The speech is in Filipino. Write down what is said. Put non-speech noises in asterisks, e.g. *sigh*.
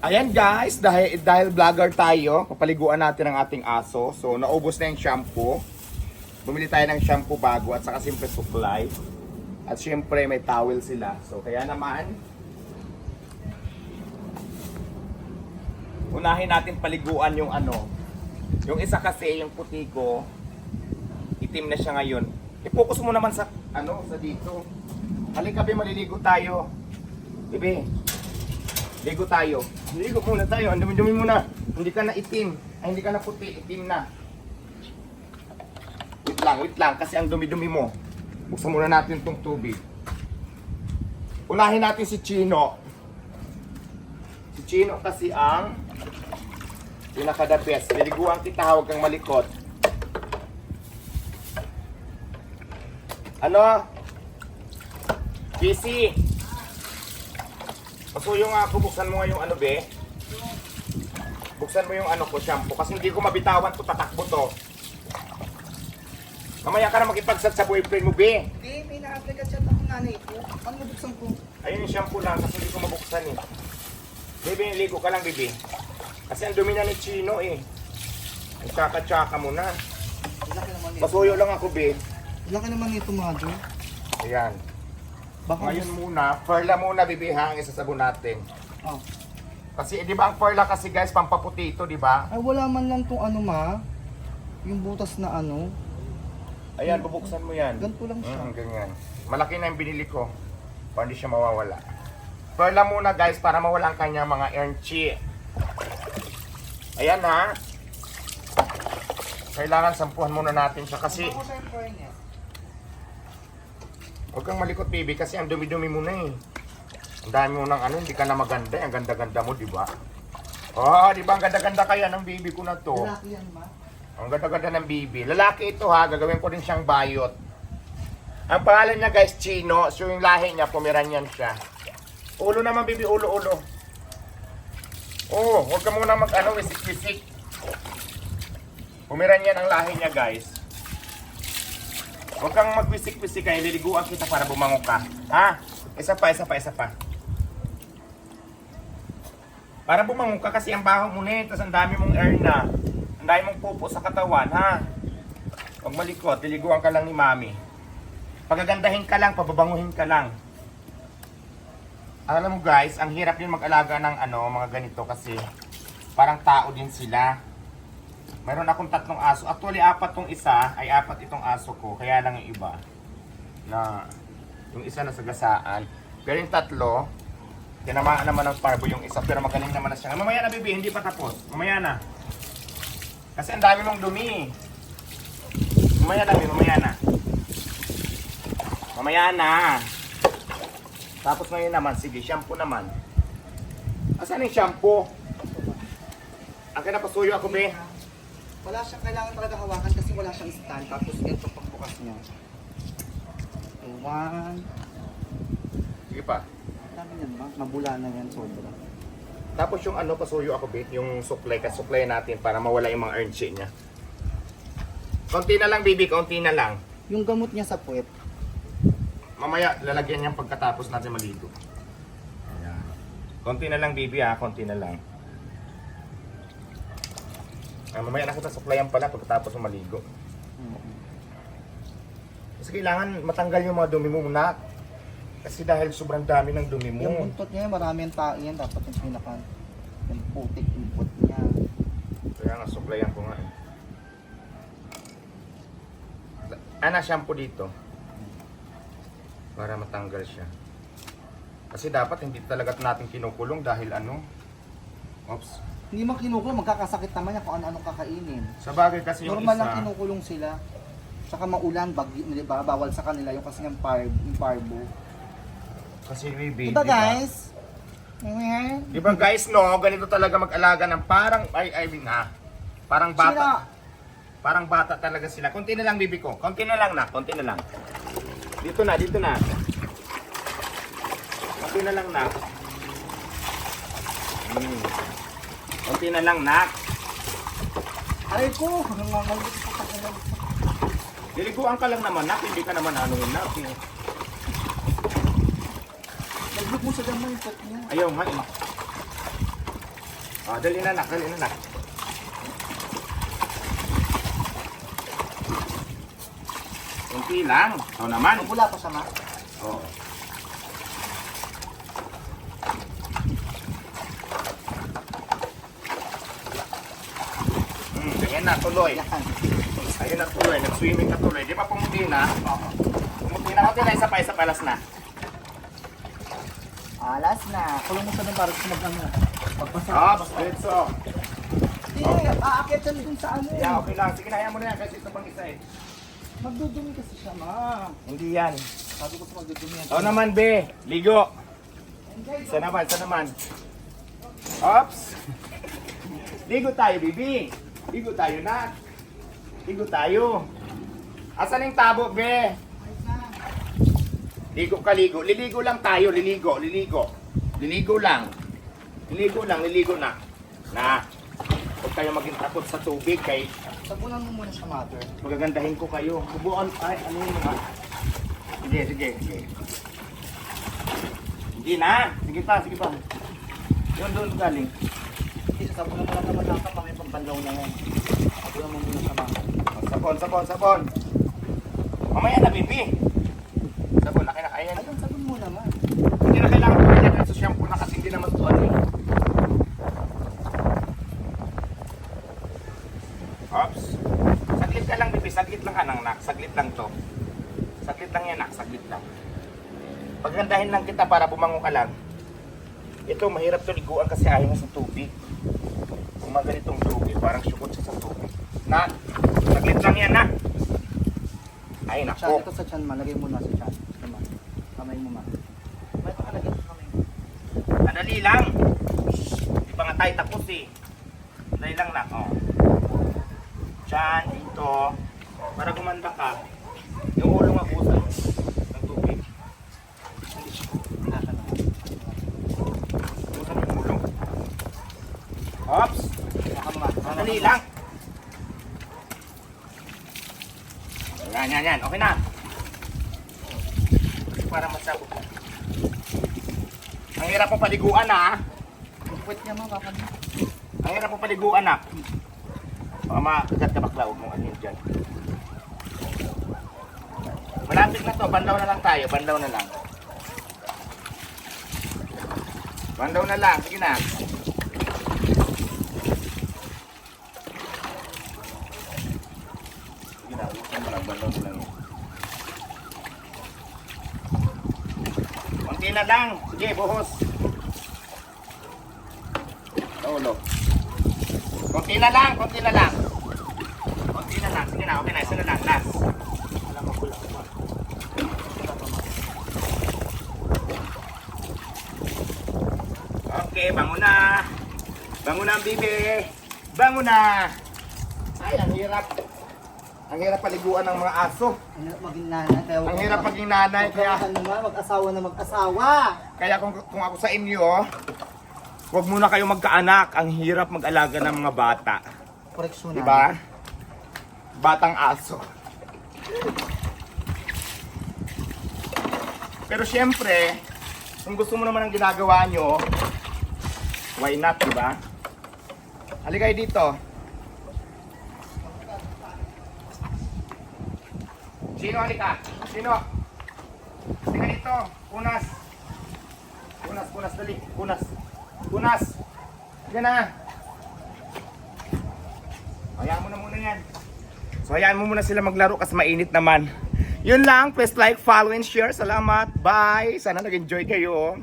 Ayan guys, dahil, dahil vlogger tayo, papaliguan natin ang ating aso. So, naubos na yung shampoo. Bumili tayo ng shampoo bago at saka simple supply. At syempre, may towel sila. So, kaya naman, unahin natin paliguan yung ano. Yung isa kasi, yung puti ko, itim na siya ngayon. I-focus mo naman sa, ano, sa dito. Halika, be, maliligo tayo. Bebe, ligo tayo. Ligo muna tayo. Ang dumi-dumi muna. Hindi ka na itim. Ay, hindi ka na puti. Itim na. Wait lang, wait lang. Kasi ang dumi-dumi mo. Buksan muna natin itong tubig. Unahin natin si Chino. Si Chino kasi ang pinaka-the best. Liliguan kita, huwag kang malikot. Ano? Casey! Pasuyo nga ako, buksan mo nga yung ano be. Buksan mo yung ano ko, shampoo. Kasi hindi ko mabitawan to, tatakbo to. Mamaya ka na makipagsat sa boyfriend mo, be. Hindi, may na-apply chat ako nanay ko. Ano mabuksan ko? Ayun yung shampoo lang kasi hindi ko mabuksan eh. Baby, ligo ka lang, baby. Kasi ang dumi na ni Chino eh. Ang tsaka-tsaka mo na. Laki naman nito. Pasuyo lang ako, be. Laki naman nito, Mado. Ayan. Baka Ngayon muna, perla muna, baby, ha, ang isasabon natin. Oh. Kasi, eh, di ba ang perla kasi guys, pampaputi ito, di ba? Ay, wala man lang tong ano, ma. Yung butas na ano. Ayan, bubuksan mo yan. Ganito lang siya. Mm, ganyan. Malaki na yung binili ko. Para hindi siya mawawala. Perla muna guys para mawala ang kanya mga ernchi. Ayan ha. Kailangan sampuhan muna natin siya kasi Ako sa fairness. Huwag kang malikot baby kasi ang dumi-dumi mo na eh. Ang dami mo ng ano, hindi ka na maganda. eh. Ang ganda-ganda mo, di ba? Oh, di ba? Ang ganda-ganda kaya ng baby ko na to. Lalaki yan, ma. Ang ganda-ganda ng bibi. Lalaki ito ha, gagawin ko din siyang bayot. Ang pangalan niya guys, Chino. So yung lahi niya, Pomeranian siya. Ulo naman bibi, ulo, ulo. Oh, huwag ka muna mag ano, wisik-wisik. Pomeranian ang lahi niya guys. Huwag kang magwisik-wisik kaya liliguan kita para bumango ka. Ha? Isa pa, isa pa, isa pa. Para bumango ka kasi ang baho mo na eh, tapos ang dami mong air na. Ang dami mong pupo sa katawan, ha? Huwag malikot, liliguan ka lang ni mami. Pagagandahin ka lang, pababanguhin ka lang. Alam mo guys, ang hirap din mag-alaga ng ano, mga ganito kasi parang tao din sila. Meron akong tatlong aso. Actually, apat tong isa, ay apat itong aso ko. Kaya lang yung iba. Na, yung isa na sagasaan. Pero yung tatlo, tinamaan naman ng parbo yung isa. Pero magaling naman na siya. Mamaya na, baby, hindi pa tapos. Mamaya na. Kasi ang dami mong dumi. Mamaya na, baby, mamaya na. Mamaya na. Tapos ngayon naman, sige, shampoo naman. Asan yung shampoo? Ang kinapasuyo ako, be. Wala siyang kailangan talaga hawakan kasi wala siyang stand. Tapos ito pagbukas niya. One. Sige pa. Dami yan, ma. Mabula na yan, sobra. Tapos yung ano, pasuyo ako, be. Yung supply, kasupply natin para mawala yung mga earnchi niya. Konti na lang, baby. Konti na lang. Yung gamot niya sa puwet. Mamaya, lalagyan niyan pagkatapos natin maligo. Ayan. Konti na lang, baby, ha. Konti na lang. Ah, mamaya na kita supplyan pala pagkatapos mo maligo. Kasi kailangan matanggal yung mga dumi mo muna. Kasi dahil sobrang dami ng dumi mo. Yung buntot niya, marami ang tae yan. Dapat yung pinaka yung putik, yung put niya. Kaya nga, supplyan ko nga. eh. Ana, shampoo dito. Para matanggal siya. Kasi dapat hindi talaga natin kinukulong dahil ano. Oops. Hindi man kinukulong, magkakasakit naman yan kung ano-anong kakainin. Sa bagay kasi yung Normal isa. lang kinukulong sila. Saka maulan, bagyo? Bawal sa kanila yung kasi yung, par, yung parbo. Kasi baby, Ito di ba? guys. Ayan. Di ba guys, no? Ganito talaga mag-alaga ng parang, ay, ay, na. Parang Sino? bata. Parang bata talaga sila. Konti na lang, bibi ko. Konti na lang na. Konti na lang. Dito na, dito na. Konti na lang na. Hmm. Konti na lang na. Aray ko! Nangangalit ko pa kanila. Niliguan ka lang naman, nak. Hindi ka naman anuhin, nak. Nagbuk mo sa gamay, put niya. Ayaw nga, eh. Oh, dali na nak, dali na nak. Kunti lang. Ito naman. Wala pa siya, ma. Oo. Hmm, ayan na, tuloy. Ayun na tuloy, nag-swimming na tuloy. Di ba pumuti na? Oo. Pumuti na, konti na, isa pa, isa pa, last na. Alas na. Kulong mo siya doon para sa mag ano. Pagpasa. Ops, diretso. Hindi, aakyat siya dun sa ano. Yeah, okay lang. Sige na, ayaw mo na yan kasi ito pang isa eh. Magdudumi kasi siya, ma. Hindi yan. Sabi ko sa magdudumi yan. Ito naman, be. Ligo. Isa naman, isa naman. Ops. *laughs* Ligo tayo, bibi. Ligo tayo na. Ligo tayo. Asan yung tabo, be? Ligo ka, ligo. Liligo lang tayo, liligo, liligo. Liligo lang. Liligo lang, liligo na. Na. Huwag kayo maging takot sa tubig kay Sabunan mo muna siya, mother. magagandahin ko kayo. Bubuan, ay, ano yun mga... Sige, sige, sige. Hindi na. Sige pa, sige pa. Doon, doon galing. Hindi, sasabunan mo lang naman lang pampanlaw na yan. Sabunan mo muna ma. Oh, Sabon, sabon, sabon. Mamaya na, bibi. Sabon, na kailangan. Ayan. Ayun, sabon muna, ma. Hindi na kailangan ko yan. Sa shampoo na kasi hindi naman to ano eh. Ops. Saglit ka lang, bibi. Saglit lang ka nang nak. Saglit lang to. Saglit lang yan, nak. Saglit lang. Paggandahin lang kita para bumango ka lang. Ito, mahirap to liguan kasi ayaw mo sa tubig. Kung mga ganitong tubig, parang syukot siya sa tubig. Na, saglit lang yan, na. Ay, Chan, nako. ito sa chan, ma. Lagay mo na sa chan. Ma. Kamay mo, ma. May pakalagay sa kamay mo. Madali lang. Di pa nga tayo tapos eh. Madali lang na, oh. Diyan, dito. Para gumanda ka. Yung ulo mabusan ng tubig. Ops! Madali lang. Yan, yan, yan. Okay na. Para masabog. Ang hirap mo paliguan. Ang puwet niya, ma. Baka Ang hirap mo paliguan ah. Baka makagat ka bakla, huwag mong yun dyan. Malapit na to, bandaw na lang tayo, bandaw na lang. Bandaw na lang, sige na. Sige na, ubusan mo lang, bandaw mo lang yun. Konti na lang, sige, buhos. Ulo. Konti na lang, konti na lang. Konti na lang, sige na, okay na, isa na lang, last. Okay, bango na. Bango na ang bibi. Bango na. Ay, ang hirap. Ang hirap paliguan ng mga aso. Ang hirap maging nanay. Kaya Ang hirap maging nanay. Kaya, Ano, ma. Mag-asawa na mag-asawa. kaya kung, kung ako sa inyo, huwag muna kayo magkaanak. Ang hirap mag-alaga ng mga bata. Koreksyon Di ba? Batang aso. Pero syempre, kung gusto mo naman ang ginagawa nyo, why not, di ba? Halika kayo dito. Sino halika? Sino? Halika dito. Kunas. Kunas, kunas, dali. Kunas. Kunas. Halika na. Hayaan mo na muna yan. So hayaan mo muna sila maglaro kasi mainit naman. Yun lang. Please like, follow, and share. Salamat. Bye. Sana nag-enjoy kayo.